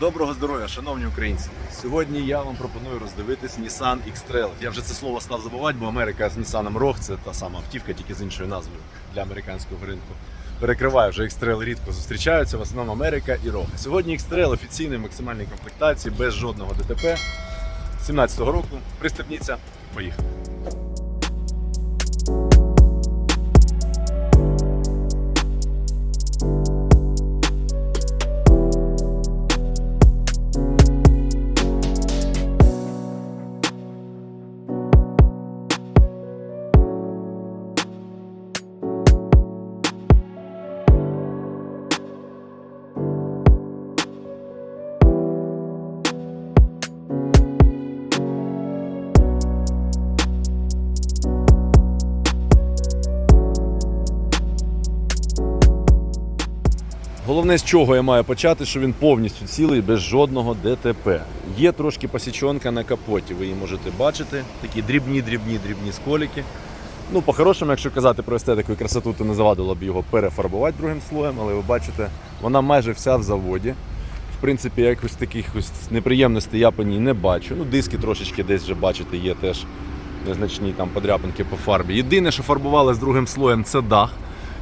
Доброго здоров'я, шановні українці! Сьогодні я вам пропоную роздивитись Nissan X-Trail. Я вже це слово став забувати, бо Америка з Nissan ROG це та сама автівка, тільки з іншою назвою для американського ринку. Перекриваю вже X-Trail рідко зустрічаються, в основному Америка і ROG. Сьогодні X-Trail офіційної максимальній комплектації без жодного ДТП 17-го року. Пристебніться, поїхали. Головне, з чого я маю почати, що він повністю цілий без жодного ДТП. Є трошки посічонка на капоті, ви її можете бачити. Такі дрібні, дрібні, дрібні сколіки. Ну, по-хорошому, якщо казати про естетику і красоту, то не завадило б його перефарбувати другим слоєм, але ви бачите, вона майже вся в заводі. В принципі, якось таких ось неприємностей я по ній не бачу. Ну, диски трошечки десь вже бачите, є теж незначні там подряпинки по фарбі. Єдине, що фарбували з другим слоєм, це дах.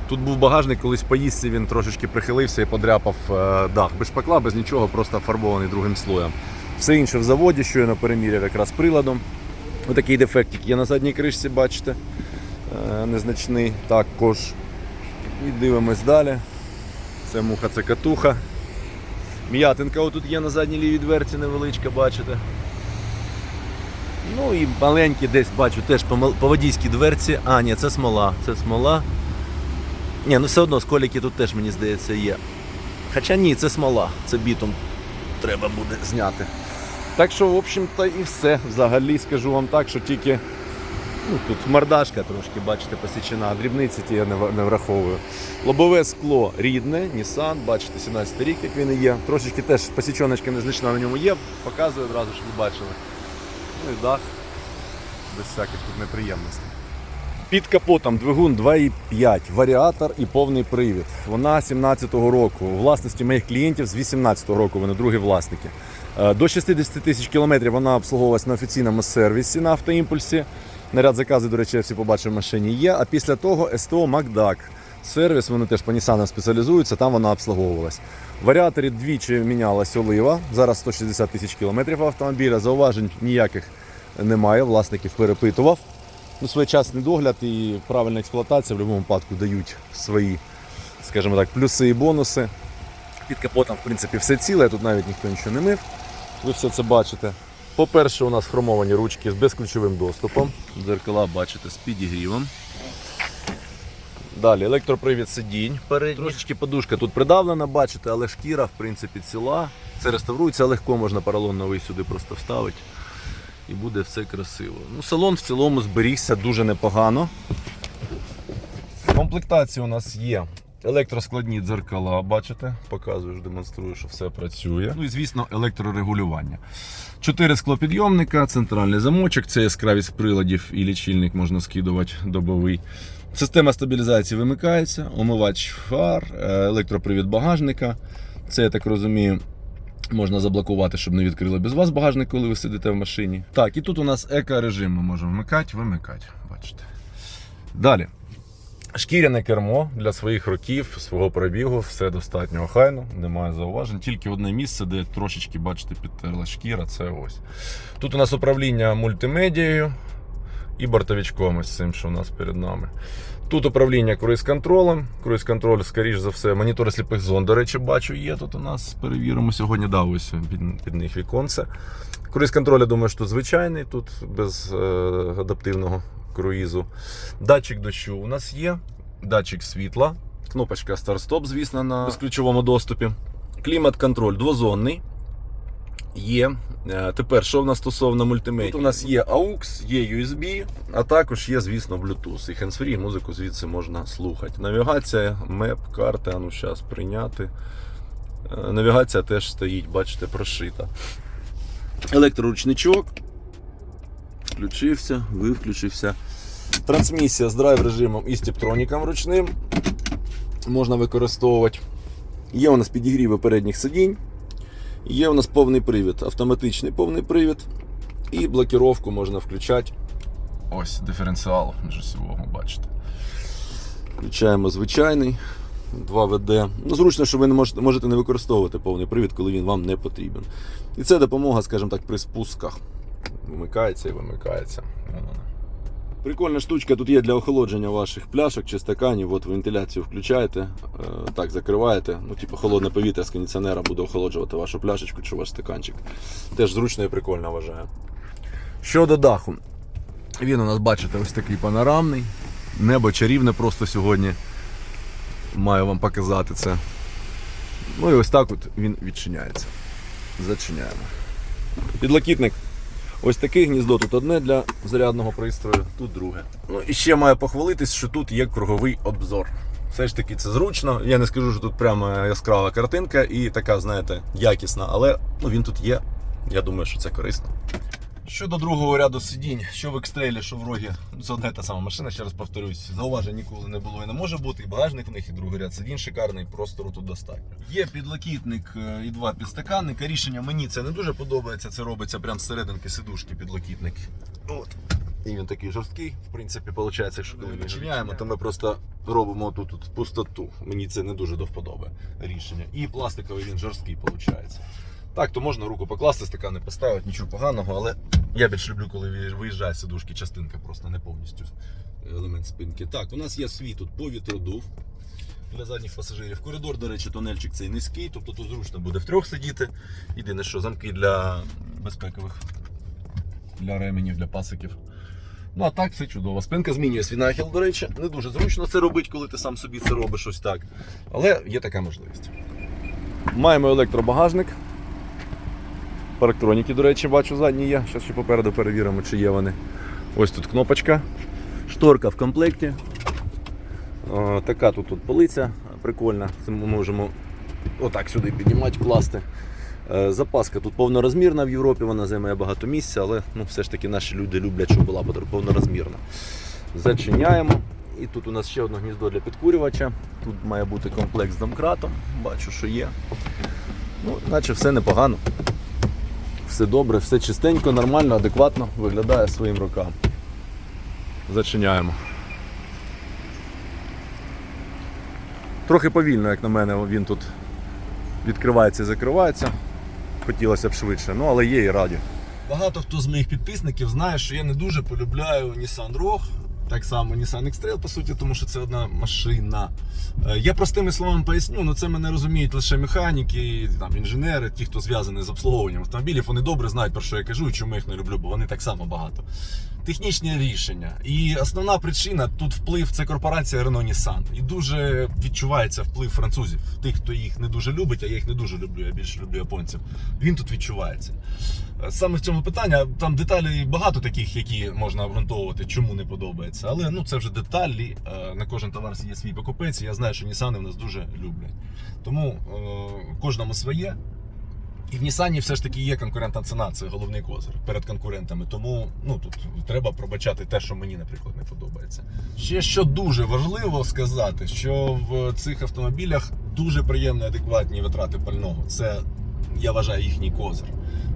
Тут був багажник, колись поїздці він трошечки прихилився і подряпав е, дах. Без шпакла, без нічого, просто фарбований другим слоєм. Все інше в заводі, щойно переміряв якраз приладом. Отакий дефектик є на задній кришці, бачите. Е, Незначний також. І дивимось далі. Це муха, це катуха. М'ятинка отут є на задній лівій дверці невеличка, бачите. Ну і маленькі десь бачу теж по водійській дверці. А, ні, це смола. Це смола. Ні, ну все одно сколіки тут теж, мені здається, є. Хоча ні, це смола, це бітум треба буде зняти. Так що, в общем-то, і все. Взагалі скажу вам так, що тільки ну, тут мордашка трошки, бачите, посічена, дрібниці ті я не враховую. Лобове скло рідне, Nissan, бачите, 17 рік, як він і є. Трошечки теж посічоночка незначна на ньому є, показую одразу, щоб ви бачили. Ну і дах, без всяких тут неприємностей. Під капотом двигун 2,5, варіатор і повний привід. Вона 17-го року. У власності моїх клієнтів з 18-го року вони другі власники. Е, До 60 тисяч кілометрів вона обслуговувалась на офіційному сервісі на автоімпульсі. Наряд закази, до речі, всі побачив в машині є. А після того СТО Макдак. Сервіс, вони теж по Nissan спеціалізуються, там вона обслуговувалась. В варіаторі двічі мінялась олива. Зараз 160 тисяч кілометрів автомобіля. Зауважень ніяких немає. Власників перепитував ну, своєчасний догляд і правильна експлуатація в будь-якому випадку дають свої, скажімо так, плюси і бонуси. Під капотом, в принципі, все ціле, тут навіть ніхто нічого не мив. Ви все це бачите. По-перше, у нас хромовані ручки з безключовим доступом. Дзеркала бачите з підігрівом. Далі електропривід сидінь. передніх. Трошечки подушка тут придавлена, бачите, але шкіра, в принципі, ціла. Це реставрується легко, можна поролон новий сюди просто вставити і буде все красиво. Ну, салон в цілому зберігся дуже непогано. В комплектації у нас є електроскладні дзеркала, бачите, показую, демонструю, що все працює. Ну і звісно, електрорегулювання. Чотири склопідйомника, центральний замочок, це яскравість приладів і лічильник можна скидувати добовий. Система стабілізації вимикається, омивач фар, е, електропривід багажника. Це, я так розумію, Можна заблокувати, щоб не відкрили без вас багажник, коли ви сидите в машині. Так, і тут у нас еко-режим ми можемо вмикати, вимикати. Бачите. Далі. Шкіряне кермо для своїх років, свого пробігу, все достатньо охайно, немає зауважень. Тільки одне місце, де трошечки, бачите, підтерла шкіра, це ось. Тут у нас управління мультимедією і бортовичком ось цим, що у нас перед нами. Тут управління круїз-контролем. Круїз-контроль, скоріш за все, монітори сліпих зон, до речі, бачу, є тут у нас. Перевіримо сьогодні. Да, ось під, під них віконце. Круїз-контроль, я думаю, що тут звичайний, тут без е, адаптивного круїзу. Датчик дощу у нас є, датчик світла, кнопочка старт-стоп, звісно, на безключовому доступі. Клімат-контроль двозонний. Є. Е, Тепер, що в нас стосовно мультимедіа? Тут у нас є AUX, є USB, а також є, звісно, Bluetooth. І hands-free, і музику звідси можна слухати. Навігація, меп, карти, а ну зараз прийняти. Е, Навігація теж стоїть, бачите, прошита. Електроручничок. Включився, виключився. Трансмісія з драйв режимом і стептроніком ручним. Можна використовувати. Є у нас підігріви передніх сидінь. Є у нас повний привід, автоматичний повний привід. І блокіровку можна включати. Ось диференціал міжосьового, бачите. Включаємо звичайний 2WD. Ну, зручно, що ви не можете, можете не використовувати повний привід, коли він вам не потрібен. І це допомога, скажімо так, при спусках. Вимикається і вимикається. Прикольна штучка тут є для охолодження ваших пляшок чи стаканів. От вентиляцію включаєте, е, так закриваєте. Ну, типу, холодне повітря з кондиціонера буде охолоджувати вашу пляшечку чи ваш стаканчик. Теж зручно і прикольно вважаю. Щодо даху. Він у нас, бачите, ось такий панорамний. Небо чарівне просто сьогодні. Маю вам показати це. Ну і ось так от він відчиняється. Зачиняємо. Підлокітник. Ось таке гніздо тут одне для зарядного пристрою, тут друге. Ну і ще маю похвалитись, що тут є круговий обзор. Все ж таки це зручно. Я не скажу, що тут прямо яскрава картинка і така, знаєте, якісна, але ну, він тут є. Я думаю, що це корисно. Щодо другого ряду сидінь, що в екстрелі, що в рогі, це одна і та сама машина, ще раз повторюсь. Зауважень ніколи не було і не може бути. І багажник в них, і другий ряд сидінь шикарний, простору тут достатньо. Є підлокітник е, і два підстаканника. Рішення мені це не дуже подобається. Це робиться прямо з серединки сидушки підлокітник. От. І він такий жорсткий. В принципі, виходить, що коли відчиняємо, то ми просто робимо тут, тут пустоту. Мені це не дуже до вподоби рішення. І пластиковий він жорсткий виходить. Так, то можна руку покласти, стакани поставити, нічого поганого, але я більш люблю, коли виїжджає сидушки, частинка просто не повністю елемент спинки. Так, у нас є свій тут повітродув для задніх пасажирів. Коридор, до речі, тунельчик цей низький, тобто тут зручно буде втрьох сидіти. Єдине, що замки для безпекових, для ременів, для пасиків. Ну а так все чудово. Спинка змінює свій нахил, до речі. Не дуже зручно це робити, коли ти сам собі це робиш ось так. Але є така можливість. Маємо електробагажник. Парктроніки, до речі, бачу задні є. Зараз ще попереду перевіримо, чи є вони. Ось тут кнопочка. Шторка в комплекті. О, така тут, тут полиця прикольна. Це ми можемо отак сюди піднімати, класти. Е, Запаска тут повнорозмірна в Європі, вона займає багато місця, але ну, все ж таки наші люди люблять, щоб була повнорозмірна. Зачиняємо. І тут у нас ще одне гніздо для підкурювача. Тут має бути комплект з домкратом. Бачу, що є. Ну, наче все непогано. Все добре, все чистенько, нормально, адекватно виглядає своїм рукам. Зачиняємо. Трохи повільно, як на мене, він тут відкривається і закривається. Хотілося б швидше, ну але є і раді. Багато хто з моїх підписників знає, що я не дуже полюбляю Nissan Rogue. Так само Nissan X-Trail, по суті, тому що це одна машина. Е, Я простими словами поясню, ну це мене розуміють лише механіки, там, інженери, ті, хто зв'язаний з обслуговуванням автомобілів, вони добре знають, про що я кажу і чому я їх не люблю, бо вони так само багато. Технічні рішення. І основна причина тут вплив це корпорація Renault Nissan. І дуже відчувається вплив французів, тих, хто їх не дуже любить, а я їх не дуже люблю, я більше люблю японців. Він тут відчувається. Саме в цьому питанні там деталі багато таких, які можна обґрунтовувати, чому не подобається. Але ну це вже деталі. Е, На кожен товар є свій покупець. Я знаю, що Нісани в нас дуже люблять. Тому е, кожному своє. І в Нісані все ж таки є конкурентна ціна, це головний козир перед конкурентами. Тому ну тут треба пробачати те, що мені, наприклад, не подобається. Ще що дуже важливо сказати, що в цих автомобілях дуже приємні адекватні витрати пального. Це я вважаю їхній козир.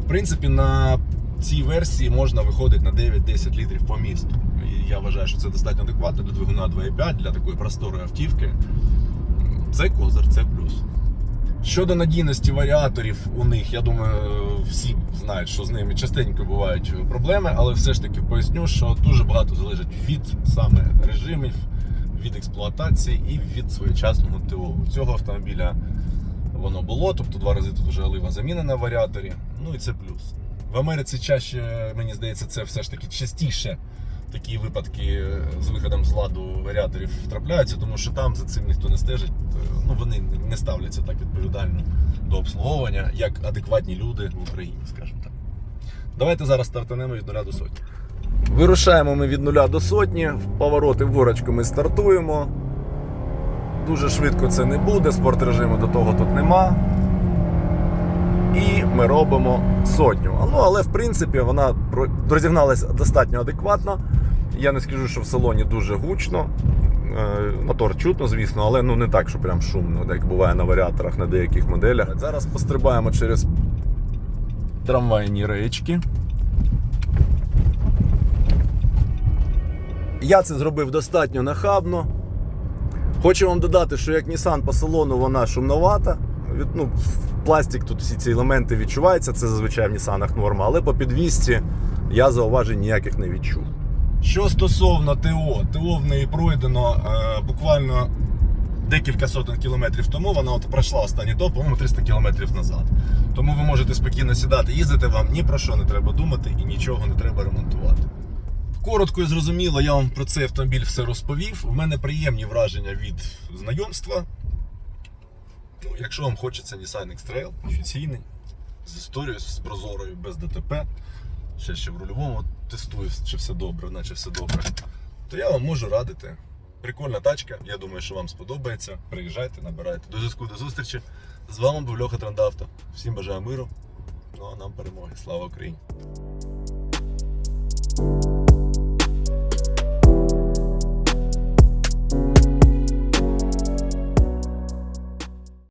В принципі, на цій версії можна виходити на 9-10 літрів по місту. І я вважаю, що це достатньо адекватно для двигуна 2.5 для такої просторої автівки. Це козир, це плюс. Щодо надійності варіаторів у них, я думаю, всі знають, що з ними частенько бувають проблеми, але все ж таки поясню, що дуже багато залежить від саме режимів, від експлуатації і від своєчасного ТО. У цього автомобіля воно було, тобто два рази тут вже олива заміна на варіаторі. Ну і це плюс. В Америці чаще, мені здається, це все ж таки частіше такі випадки з виходом з ладу варіаторів трапляються, тому що там за цим ніхто не стежить. Ну вони не ставляться так відповідально до обслуговування, як адекватні люди в Україні, скажімо так. Давайте зараз стартанемо від нуля до сотні. Вирушаємо ми від нуля до сотні, в повороти в горочку ми стартуємо. Дуже швидко це не буде, спорт режиму до того тут нема. І ми робимо сотню. Ну, але в принципі вона розігналася достатньо адекватно. Я не скажу, що в салоні дуже гучно. Е, Мотор чутно, звісно, але ну не так, що прям шумно, як буває на варіаторах на деяких моделях. Зараз пострибаємо через трамвайні речки. Я це зробив достатньо нахабно. Хочу вам додати, що як Nissan по салону вона шумновата. Від, ну, пластик тут всі ці елементи відчуваються, це зазвичай в Нісанах норма, але по підвісці я зауважень ніяких не відчув. Що стосовно ТО, ТО в неї пройдено е, буквально декілька сотень кілометрів тому. Вона от пройшла останній топ, по-моєму, 300 кілометрів назад. Тому ви можете спокійно сідати, їздити вам ні про що не треба думати і нічого не треба ремонтувати. Коротко і зрозуміло, я вам про цей автомобіль все розповів. В мене приємні враження від знайомства. Ну, якщо вам хочеться Nissan X-Trail, офіційний, з історією, з прозорою, без ДТП, ще ще в рульовому тестую, чи все добре, наче все добре, то я вам можу радити. Прикольна тачка, я думаю, що вам сподобається. Приїжджайте, набирайте. До зв'язку, до зустрічі. З вами був Льоха Трандавто. Всім бажаю миру. Ну а нам перемоги. Слава Україні!